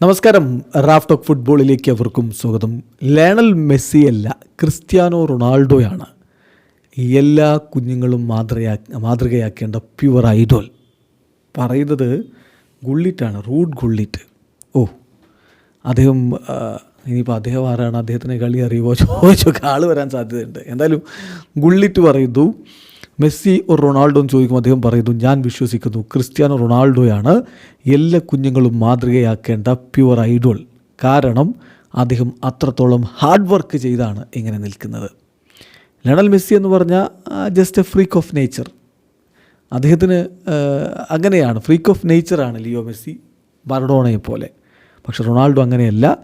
നമസ്കാരം. Raf talk ഫുട്ബോളിലേക്ക് അവർക്കും സ്വാഗതം. ലയണൽ മെസ്സി അല്ല ക്രിസ്ത്യാനോ റൊണാൾഡോയാണ് എല്ലാ കുഞ്ഞുങ്ങളും മാതൃയാ മാതൃകയാക്കേണ്ട പ്യുവർ ഐഡോൾ പറയുന്നത് ഗുള്ളിറ്റാണ് റൂഡ് ഗുള്ളിറ്റ്. ഓ അദ്ദേഹം ഇനിയിപ്പോൾ അദ്ദേഹം ആരാണ്? അദ്ദേഹത്തിന് കളി അറിയുമോ ചോദിച്ചൊക്കെ ആൾ വരാൻ സാധ്യതയുണ്ട്. എന്തായാലും ഗുള്ളിറ്റ് പറയുന്നു. മെസ്സി ഒരു റൊണാൾഡോ എന്ന് ചോദിക്കുമ്പോൾ അദ്ദേഹം പറയുന്നു ഞാൻ വിശ്വസിക്കുന്നു ക്രിസ്ത്യാനോ റൊണാൾഡോയാണ്. എല്ലാ കുഞ്ഞുങ്ങളും മാതൃകയാക്കേണ്ട പ്യുവർ ഐഡോൾ. കാരണം അദ്ദേഹം അത്രത്തോളം ഹാർഡ് വർക്ക് ചെയ്താണ് ഇങ്ങനെ നിൽക്കുന്നത്. ലണൽ മെസ്സി എന്ന് പറഞ്ഞാൽ just a freak of nature അദ്ദേഹത്തിന് അങ്ങനെയാണ് ഫ്രീക്ക് ഓഫ് നേച്ചറാണ് ലിയോ മെസ്സി മറഡോണയെ പോലെ. പക്ഷെ റൊണാൾഡോ അങ്ങനെയല്ല.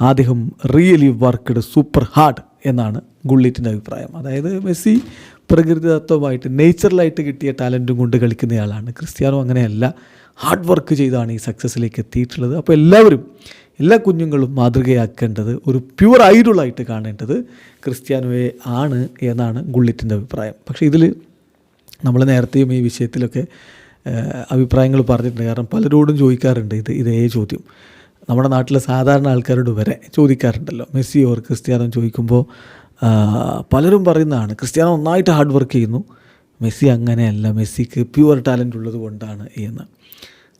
അദ്ദേഹം റിയലി വർക്ക്ഡ് സൂപ്പർ ഹാർഡ് എന്നാണ് ഗുള്ളിറ്റിന്റെ അഭിപ്രായം. അതായത് മെസ്സി പ്രകൃതിദത്തമായിട്ട് നേച്ചറലായിട്ട് കിട്ടിയ ടാലന്റും കൊണ്ട് കളിക്കുന്നയാളാണ്. ക്രിസ്ത്യാനോ അങ്ങനെയല്ല. ഹാർഡ് വർക്ക് ചെയ്താണ് ഈ സക്സസ്സിലേക്ക് എത്തിയിട്ടുള്ളത്. അപ്പോൾ എല്ലാവരും എല്ലാ കുഞ്ഞുങ്ങളും മാതൃകയാക്കേണ്ടത് ഒരു പ്യുവർ ഐഡോളായിട്ട് കാണേണ്ടത് ക്രിസ്ത്യാനോയെ ആണ് എന്നാണ് ഗുള്ളിറ്റിന്റെ അഭിപ്രായം. പക്ഷേ ഇതിൽ നമ്മൾ നേരത്തെയും ഈ വിഷയത്തിലൊക്കെ അഭിപ്രായങ്ങൾ പറഞ്ഞിട്ടുണ്ട്. കാരണം പലരോടും ചോദിക്കാറുണ്ട് ഇത് ഇതേ ചോദ്യം. നമ്മുടെ നാട്ടിലെ സാധാരണ ആൾക്കാരോട് വരെ ചോദിക്കാറുണ്ടല്ലോ. മെസ്സി ഓർ ക്രിസ്ത്യാനോ ചോദിക്കുമ്പോൾ പലരും പറയുന്നതാണ് ക്രിസ്ത്യാനോ നന്നായിട്ട് ഹാർഡ് വർക്ക് ചെയ്യുന്നു. മെസ്സി അങ്ങനെയല്ല. മെസ്സിക്ക് പ്യുവർ ടാലന്റ് ഉള്ളത് കൊണ്ടാണ് എന്ന്.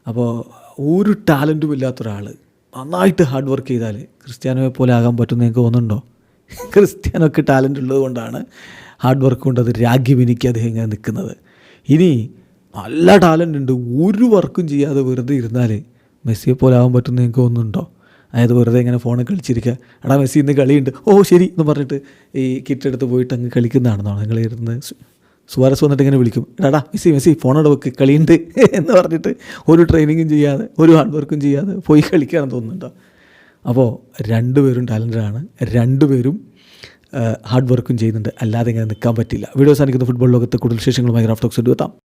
അപ്പോൾ ഒരു ടാലന്റും ഇല്ലാത്ത ഒരാൾ നന്നായിട്ട് ഹാർഡ് വർക്ക് ചെയ്താൽ ക്രിസ്ത്യാനോയെ പോലെ ആകാൻ പറ്റുമെന്ന് എനിക്ക് തോന്നുന്നുണ്ടോ? ക്രിസ്ത്യാനോക്ക് ടാലന്റ് ഉള്ളത് കൊണ്ടാണ് ഹാർഡ് വർക്ക് കൊണ്ട് അത് രാഗ്യമിനിക്ക് അദ്ദേഹം ഇങ്ങനെ നിൽക്കുന്നത്. ഇനി നല്ല ടാലന്റ് ഉണ്ട്. ഒരു വർക്കും ചെയ്യാതെ വെറുതെ ഇരുന്നാൽ മെസ്സിയെ പോലെ ആകാൻ പറ്റുമെന്ന് എനിക്ക് തോന്നുന്നുണ്ടോ? അതായത് വെറുതെ ഇങ്ങനെ ഫോണിൽ കളിച്ചിരിക്കുക എടാ മെസ്സി ഇന്ന് കളിയുണ്ട്. ഓ ശരി എന്ന് പറഞ്ഞിട്ട് ഈ കിറ്റ് എടുത്ത് പോയിട്ട് അങ്ങ് കളിക്കുന്നതാണെന്നോ നിങ്ങൾ ഇരുന്ന് സുവാരസ് വന്നിട്ട് ഇങ്ങനെ വിളിക്കും. എടാ മെസ്സി മെസ്സി ഫോണോട് വെക്ക് കളിയുണ്ട് എന്ന് പറഞ്ഞിട്ട് ഒരു ട്രെയിനിങ്ങും ചെയ്യാതെ ഒരു ഹാർഡ് വർക്കും ചെയ്യാതെ പോയി കളിക്കുകയാണെന്ന് തോന്നുന്നുണ്ടോ? അപ്പോൾ രണ്ടുപേരും ടാലന്റഡാണ് രണ്ടുപേരും ഹാർഡ് വർക്കും ചെയ്യുന്നുണ്ട്. അല്ലാതെ ഇങ്ങനെ നിൽക്കാൻ പറ്റില്ല. വീഡിയോസ് സാധിക്കുന്ന ഫുട്ബോൾ ലോകത്ത് കൂടുതൽ വിശേഷങ്ങളുമായി ഗ്രാഫ്റ്റോക്സ് എത്താം.